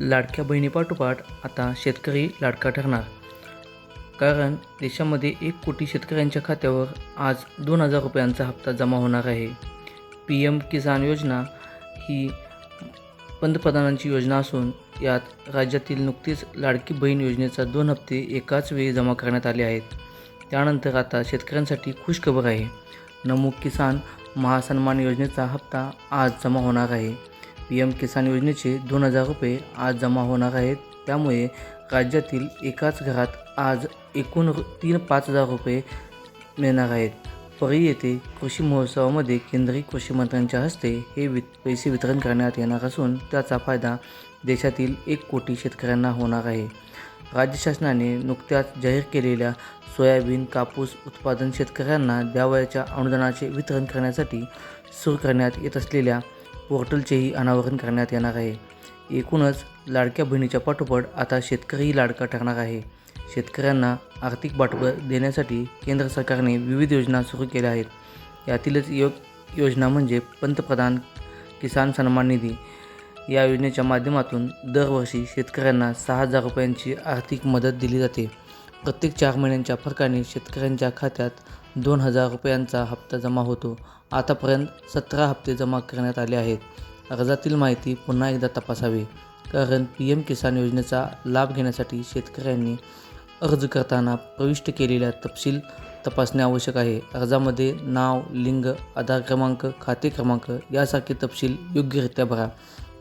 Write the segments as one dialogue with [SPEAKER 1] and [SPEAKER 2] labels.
[SPEAKER 1] लाडक्या बहिणीपाठोपाठ आता शेतकरी लाडका ठरणार. कारण देशामध्ये एक कोटी शेतकऱ्यांच्या खात्यावर आज दोन हजार रुपयांचा हप्ता जमा होणार आहे. पी एम किसान योजना ही पंतप्रधानांची योजना असून यात राज्यातील नुकतीच लाडकी बहीण योजनेचा दोन हप्ते एकाच वेळी जमा करण्यात आले आहेत. त्यानंतर आता शेतकऱ्यांसाठी खुशखबर आहे. नमो किसान महासन्मान योजनेचा हप्ता आज जमा होणार आहे. पी एम किसान योजनेचे दोन हजार रुपये आज जमा होणार आहेत. त्यामुळे राज्यातील एकाच घरात आज एकूण तीन पाच हजार रुपये मिळणार आहेत. परळी येथे कृषी महोत्सवामध्ये केंद्रीय कृषी मंत्र्यांच्या हस्ते हे वित पैसे वितरण करण्यात येणार असून त्याचा फायदा देशातील एक कोटी शेतकऱ्यांना होणार आहे. राज्य शासनाने नुकत्याच जाहीर केलेल्या सोयाबीन कापूस उत्पादन शेतकऱ्यांना द्यावयाच्या अनुदानाचे वितरण करण्यासाठी सुरू करण्यात येत असलेल्या पोर्टलचेही अनावरण करण्यात येणार आहे. एकूणच लाडक्या बहिणीच्या पाठोपाठ आता शेतकरीही लाडका ठरणार आहे. शेतकऱ्यांना आर्थिक पाठबळ देण्यासाठी केंद्र सरकारने विविध योजना सुरू केल्या आहेत. यातीलच यो योजना म्हणजे पंतप्रधान किसान सन्मान निधी. या योजनेच्या माध्यमातून दरवर्षी शेतकऱ्यांना सहा हजार रुपयांची आर्थिक मदत दिली जाते. प्रत्येक चार महिन्यांच्या फरकाने शेतकऱ्यांच्या खात्यात दोन हजार रुपयांचा हप्ता जमा होतो. आतापर्यंत सतरा हप्ते जमा करण्यात आले आहेत. अर्जातील माहिती पुन्हा एकदा तपासावी कारण पी एम किसान योजनेचा लाभ घेण्यासाठी शेतकऱ्यांनी अर्ज करताना प्रविष्ट केलेल्या तपशील तपासणे आवश्यक आहे. अर्जामध्ये नाव लिंग आधार क्रमांक खाते क्रमांक यासारखे तपशील योग्यरित्या भरा.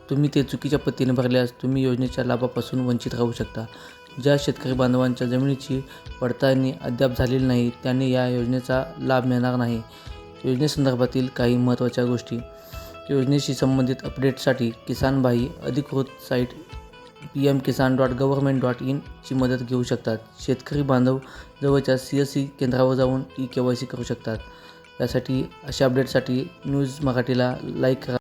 [SPEAKER 1] तुम्ही ते चुकीच्या पद्धतीने भरल्यास तुम्ही योजनेच्या लाभापासून वंचित राहू शकता. ज्या शेतकरी बांधवांच्या जमिनीची पडताळणी अद्याप झालेली नाही त्यांनी या योजनेचा लाभ मिळणार नाही. योजनेसंदर्भातील काही महत्त्वाच्या गोष्टी. योजनेशी संबंधित अपडेटसाठी किसान भाई अधिकृत site P M Kisan dot government dot इनची मदत घेऊ शकतात. शेतकरी बांधव जवळच्या सी एस सी केंद्रावर जाऊन ई के वाय सी करू शकतात. यासाठी अशा अपडेटसाठी न्यूज मराठीला लाईक करा.